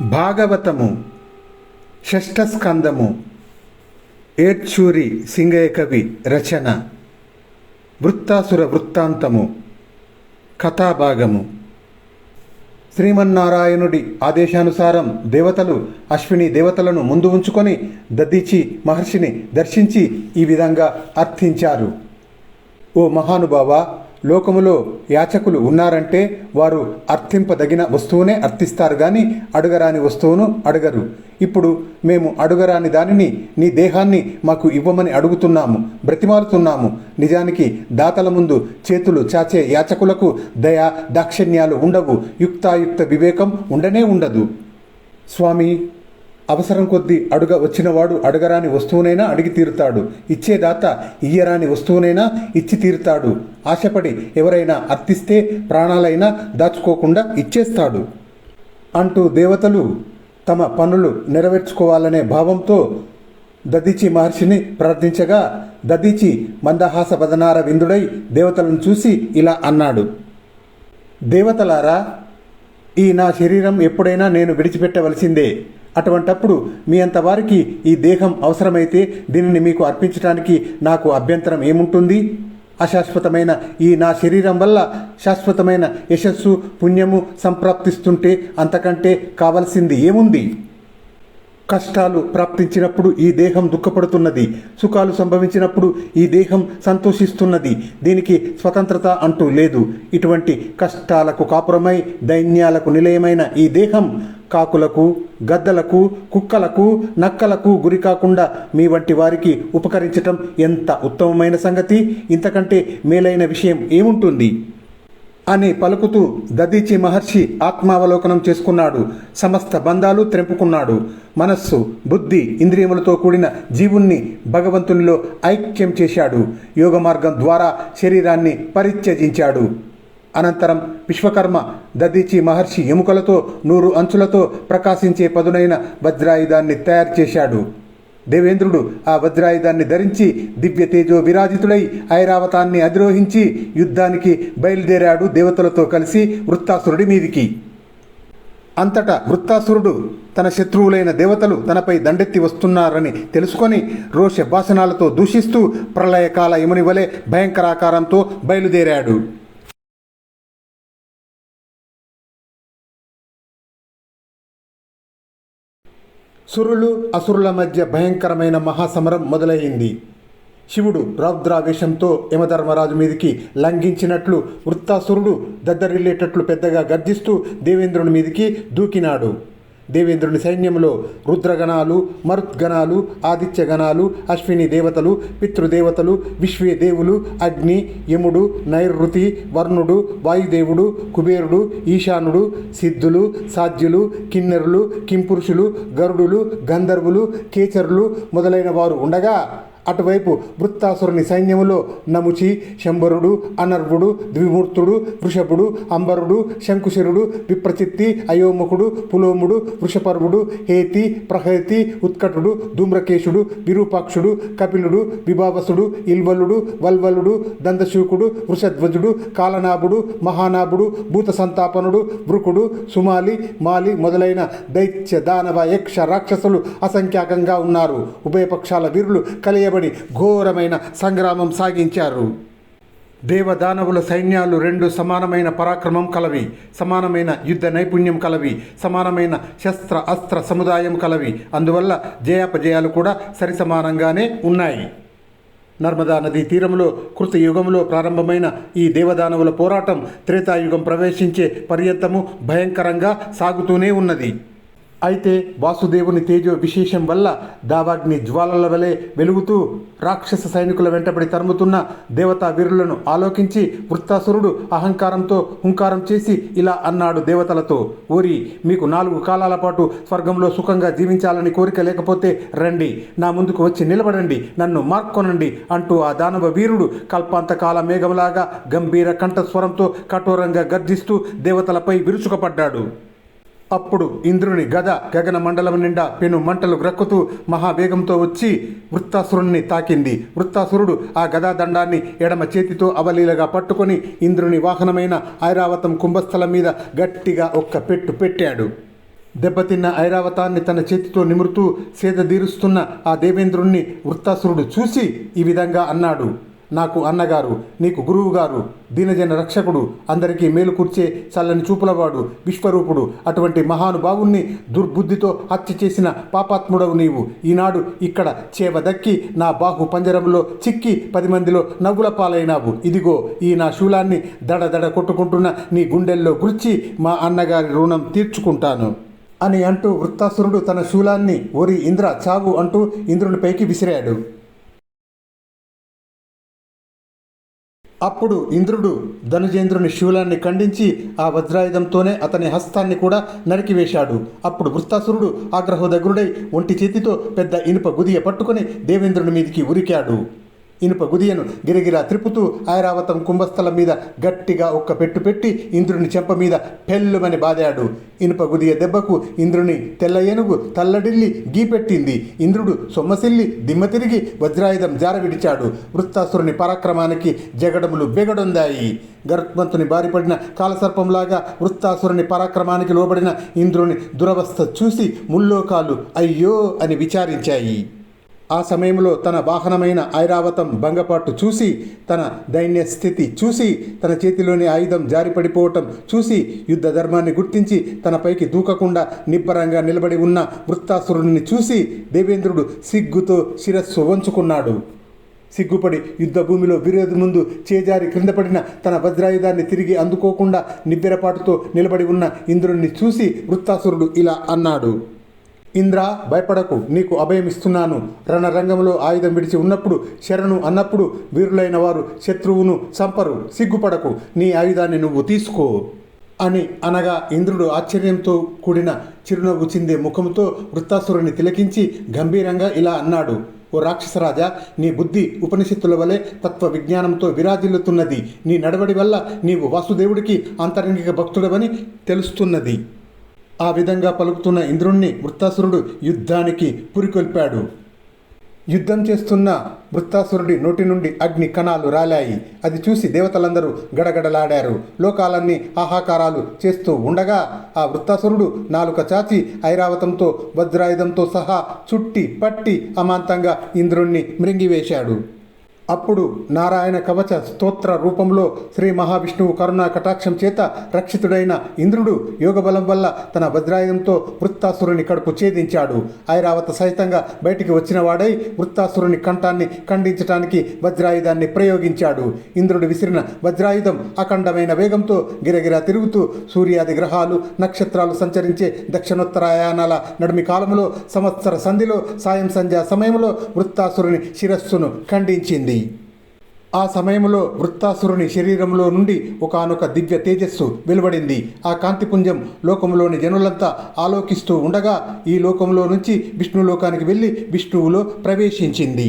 భాగవతము షష్ఠస్కందము ఏడ్చూరి సింగయ్య కవి రచన వృత్తాసుర వృత్తాంతము కథాభాగము. శ్రీమన్నారాయణుడి ఆదేశానుసారం దేవతలు అశ్విని దేవతలను ముందు ఉంచుకొని దద్దీచి మహర్షిని దర్శించి ఈ విధంగా అర్థించారు. ఓ మహానుభావ లోకములో యాచకులు ఉన్నారంటే వారు అర్థింపదగిన వస్తువునే అర్థిస్తారు కానీ అడుగరాని వస్తువును అడగరు. ఇప్పుడు మేము అడుగరాని దానిని నీ దేహాన్ని మాకు ఇవ్వమని అడుగుతున్నాము బ్రతిమాలుతున్నాము. నిజానికి దాతల ముందు చేతులు చాచే యాచకులకు దయ దాక్షిణ్యాలు ఉండవు. యుక్తాయుక్త వివేకం ఉండనే ఉండదు. స్వామి అవసరం కొద్దీ అడుగ వచ్చినవాడు అడగరాని వస్తువునైనా అడిగి తీరుతాడు. ఇచ్చేదాత ఇయ్యరాని వస్తువునైనా ఇచ్చి తీరుతాడు. ఆశపడి ఎవరైనా అర్థిస్తే ప్రాణాలైనా దాచుకోకుండా ఇచ్చేస్తాడు. అంటూ దేవతలు తమ పనులు నెరవేర్చుకోవాలనే భావంతో దదీచి మహర్షిని ప్రార్థించగా దదీచి మందహాస వదనార విందుడై దేవతలను చూసి ఇలా అన్నాడు. దేవతలారా ఈ నా శరీరం ఎప్పుడైనా నేను విడిచిపెట్టవలసిందే. అటువంటప్పుడు మీ అంత వారికి ఈ దేహం అవసరమైతే దీనిని మీకు అర్పించడానికి నాకు అభ్యంతరం ఏముంటుంది? అశాశ్వతమైన ఈ నా శరీరం వల్ల శాశ్వతమైన యశస్సు పుణ్యము సంప్రాప్తిస్తుంటే అంతకంటే కావలసింది ఏముంది? కష్టాలు ప్రాప్తించినప్పుడు ఈ దేహం దుఃఖపడుతున్నది. సుఖాలు సంభవించినప్పుడు ఈ దేహం సంతోషిస్తున్నది. దీనికి స్వతంత్రత అంటూ లేదు. ఇటువంటి కష్టాలకు కాపురమై దైన్యాలకు నిలయమైన ఈ దేహం కాకులకు గద్దలకు కుక్కలకు నక్కలకు గురి కాకుండా మీ వంటి వారికి ఉపకరించటం ఎంత ఉత్తమమైన సంగతి? ఇంతకంటే మేలైన విషయం ఏముంటుంది? అని పలుకుతూ దదీచి మహర్షి ఆత్మావలోకనం చేసుకున్నాడు. సమస్త బంధాలు త్రెంపుకున్నాడు మనస్సు బుద్ధి ఇంద్రియములతో కూడిన జీవుణ్ణి భగవంతునిలో ఐక్యం చేశాడు. యోగ మార్గం ద్వారా శరీరాన్ని పరిత్యజించాడు. అనంతరం విశ్వకర్మ దదీచి మహర్షి ఎముకలతో నూరు అంచులతో ప్రకాశించే పదునైన వజ్రాయుధాన్ని తయారు చేశాడు. దేవేంద్రుడు ఆ వజ్రాయుధాన్ని ధరించి దివ్య తేజో విరాజితుడై ఐరావతాన్ని అధిరోహించి యుద్ధానికి బయలుదేరాడు దేవతలతో కలిసి వృత్తాసురుడి మీదికి. అంతటా వృత్తాసురుడు తన శత్రువులైన దేవతలు తనపై దండెత్తి వస్తున్నారని తెలుసుకొని రోష భాషణాలతో దూషిస్తూ ప్రళయకాల యమునివలే భయంకరాకారంతో బయలుదేరాడు. సురులు అసురుల మధ్య భయంకరమైన మహాసమరం మొదలైంది శివుడు రౌద్రావేశంతో యమధర్మరాజు మీదికి లంఘించినట్లు వృత్తాసురుడు దద్దరిల్లేటట్లు పెద్దగా గర్జిస్తూ దేవేంద్రుని మీదికి దూకినాడు. దేవేంద్రుని సైన్యంలో రుద్రగణాలు మరుద్గణాలు ఆదిత్యగణాలు అశ్విని దేవతలు పితృదేవతలు విశ్వే దేవులు అగ్ని యముడు నైరుతి వర్ణుడు వాయుదేవుడు కుబేరుడు ఈశానుడు సిద్ధులు సాధ్యులు కిన్నెరులు కింపురుషులు గరుడులు గంధర్వులు కేచరులు మొదలైన వారు ఉండగా అటువైపు వృత్తాసురుని సైన్యములో నముచి శంబరుడు అనర్వుడు ద్విమూర్తుడు వృషభుడు అంబరుడు శంకుశరుడు విప్రచిత్తి అయోముఖుడు పులోముడు వృషపర్వుడు హేతి ప్రహేతి ఉత్కటుడు ధూమ్రకేశుడు విరూపాక్షుడు కపిలుడు విభావసుడు ఇల్వలుడు వల్వలుడు దందశూకుడు వృషధ్వజుడు కాలనాభుడు మహానాభుడు భూత సంతాపనుడు వృకుడు సుమాలి మాలి మొదలైన దైత్య దానవ యక్ష రాక్షసులు అసంఖ్యాకంగా ఉన్నారు. ఉభయపక్షాల వీరులు కలియ చేయబడి ఘోరమైన సంగ్రామం సాగించారు. దేవదానవుల సైన్యాలు రెండు సమానమైన పరాక్రమం కలవి సమానమైన యుద్ధ నైపుణ్యం కలవి సమానమైన శస్త్ర అస్త్ర సముదాయం కలవి. అందువల్ల జయాపజయాలు కూడా సరిసమానంగానే ఉన్నాయి. నర్మదా నదీ తీరంలో కృతయుగంలో ప్రారంభమైన ఈ దేవదానవుల పోరాటం త్రేతాయుగం ప్రవేశించే పర్యంతము భయంకరంగా సాగుతూనే ఉన్నది. అయితే వాసుదేవుని తేజో విశేషం వల్ల దావాగ్ని జ్వాలల వలె వెలుగుతూ రాక్షస సైనికుల వెంటబడి తరుముతున్న దేవతా వీరులను ఆలోకించి వృత్తాసురుడు అహంకారంతో హుంకారం చేసి ఇలా అన్నాడు దేవతలతో ఓరి మీకు నాలుగు కాలాల పాటు స్వర్గంలో సుఖంగా జీవించాలని కోరిక లేకపోతే రండి నా ముందుకు వచ్చి నిలబడండి నన్ను మార్కొనండి అంటూ ఆ దానవ వీరుడు కల్పాంతకాల మేఘంలాగా గంభీర కంఠస్వరంతో కఠోరంగా గర్జిస్తూ దేవతలపై విరుచుకపడ్డాడు. అప్పుడు ఇంద్రుని గద గగన మండలం నిండా పెను మంటలు గ్రక్కుతూ మహావేగంతో వచ్చి వృత్తాసురుణ్ణి తాకింది. వృత్తాసురుడు ఆ గదా దండాన్ని ఎడమ చేతితో అవలీలగా పట్టుకొని ఇంద్రుని వాహనమైన ఐరావతం కుంభస్థలం మీద గట్టిగా ఒక్క పెట్టు పెట్టాడు. దెబ్బతిన్న ఐరావతాన్ని తన చేతితో నిమురుతూ సేదదీరుస్తున్న ఆ దేవేంద్రుణ్ణి వృత్తాసురుడు చూసి ఈ విధంగా అన్నాడు. నాకు అన్నగారు నీకు గురువు గారు దీనజన రక్షకుడు అందరికీ మేలు కూర్చే చల్లని చూపులవాడు విశ్వరూపుడు అటువంటి మహానుభావుణ్ణి దుర్బుద్ధితో హత్య చేసిన పాపాత్ముడవు నీవు. ఈనాడు ఇక్కడ చేవ దక్కి నా బాహు పంజరంలో చిక్కి పది మందిలో నవ్వుల పాలైనావు. ఇదిగో ఈ నా శూలాన్ని దడ దడ కొట్టుకుంటున్న నీ గుండెల్లో గుర్చి మా అన్నగారి రుణం తీర్చుకుంటాను. అని అంటూ వృత్తాసురుడు తన శూలాన్ని ఒరి ఇంద్ర చావు అంటూ ఇంద్రునిపైకి విసిరాడు. అప్పుడు ఇంద్రుడు ధనుజేంద్రుని శూలాన్ని ఖండించి ఆ వజ్రాయుధంతోనే అతని హస్తాన్ని కూడా నరికివేశాడు. అప్పుడు వృత్తాసురుడు ఆగ్రహోదగ్రుడై ఒంటి చేతితో పెద్ద ఇనుప గుదియ పట్టుకుని దేవేంద్రుని మీదికి ఉరికాడు. ఇనుప గుదియను గిరగిరా త్రిపుతూ ఐరావతం కుంభస్థలం మీద గట్టిగా ఒక్క పెట్టు పెట్టి ఇంద్రుని చెంప మీద పెళ్ళుమని బాదాడు. ఇనుప గుదియ దెబ్బకు ఇంద్రుని తెల్ల ఏనుగు తల్లడిల్లి గీపెట్టింది ఇంద్రుడు సొమ్మసిల్లి దిమ్మ తిరిగి వజ్రాయుధం జార విడిచాడు. వృత్తాసురుని పరాక్రమానికి జగడములు బెగడొందాయి. గరుత్మంతుని బారిపడిన కాలసర్పంలాగా వృత్తాసురుని పరాక్రమానికి లోబడిన ఇంద్రుని దురవస్థ చూసి ముల్లోకాలు అయ్యో అని విచారించాయి. ఆ సమయంలో తన వాహనమైన ఐరావతం భంగపాటు చూసి తన దైన్య స్థితి చూసి తన చేతిలోని ఆయుధం జారిపడిపోవటం చూసి యుద్ధ ధర్మాన్ని గుర్తించి తనపైకి దూకకుండా నిబ్బరంగా నిలబడి ఉన్న వృత్తాసురుడిని చూసి దేవేంద్రుడు సిగ్గుతో శిరస్సు వంచుకున్నాడు. సిగ్గుపడి యుద్ధ భూమిలో విరోధి ముందు చేజారి క్రిందపడిన తన వజ్రాయుధాన్ని తిరిగి అందుకోకుండా నిబ్బెరపాటుతో నిలబడి ఉన్న ఇంద్రుణ్ణి చూసి వృత్తాసురుడు ఇలా అన్నాడు. ఇంద్ర భయపడకు నీకు అభయమిస్తున్నాను. రణరంగంలో ఆయుధం విడిచి ఉన్నప్పుడు శరణు అన్నప్పుడు వీరులైన వారు శత్రువును సంపరు సిగ్గుపడకు నీ ఆయుధాన్ని నువ్వు తీసుకో అని అనగా ఇంద్రుడు ఆశ్చర్యంతో కూడిన చిరునవ్వు చిందే ముఖంతో వృత్తాసురుని తిలకించి గంభీరంగా ఇలా అన్నాడు ఓ రాక్షసరాజా నీ బుద్ధి ఉపనిషత్తుల వలె తత్వ విజ్ఞానంతో విరాజిల్లుతున్నది. నీ నడవడి వల్ల నీవు వాసుదేవుడికి అంతరంగిక భక్తుడవని తెలుస్తున్నది. ఆ విధంగా పలుకుతున్న ఇంద్రుణ్ణి వృత్తాసురుడు యుద్ధానికి పురికొల్పాడు. యుద్ధం చేస్తున్న వృత్తాసురుడి నోటి నుండి అగ్ని కణాలు రాలాయి. అది చూసి దేవతలందరూ గడగడలాడారు. లోకాలన్నీ ఆహాకారాలు చేస్తూ ఉండగా ఆ వృత్తాసురుడు నాలుక చాచి ఐరావతంతో వజ్రాయుధంతో సహా చుట్టి పట్టి అమాంతంగా ఇంద్రుణ్ణి మృంగివేశాడు. అప్పుడు నారాయణ కవచ స్తోత్ర రూపంలో శ్రీ మహావిష్ణువు కరుణా కటాక్షం చేత రక్షితుడైన ఇంద్రుడు యోగబలం వల్ల తన వజ్రాయుధంతో వృత్తాసురుని కడుపు ఛేదించాడు. ఐరావత సహితంగా బయటికి వచ్చినవాడై వృత్తాసురుని కంఠాన్ని ఖండించటానికి వజ్రాయుధాన్ని ప్రయోగించాడు. ఇంద్రుడు విసిరిన వజ్రాయుధం అఖండమైన వేగంతో గిరగిరా తిరుగుతూ సూర్యాది గ్రహాలు నక్షత్రాలు సంచరించే దక్షిణోత్తరాయణాల నడిమి కాలంలో సంవత్సర సంధిలో సాయం సంధ్యా సమయంలో వృత్తాసురుని శిరస్సును ఖండించింది. ఆ సమయంలో వృత్తాసురుని శరీరంలో నుండి ఒకానొక దివ్య తేజస్సు వెలువడింది. ఆ కాంతిపుంజం లోకంలోని జనులంతా ఆలోకిస్తూ ఉండగా ఈ లోకంలో నుంచి విష్ణులోకానికి వెళ్ళి విష్ణువులో ప్రవేశించింది.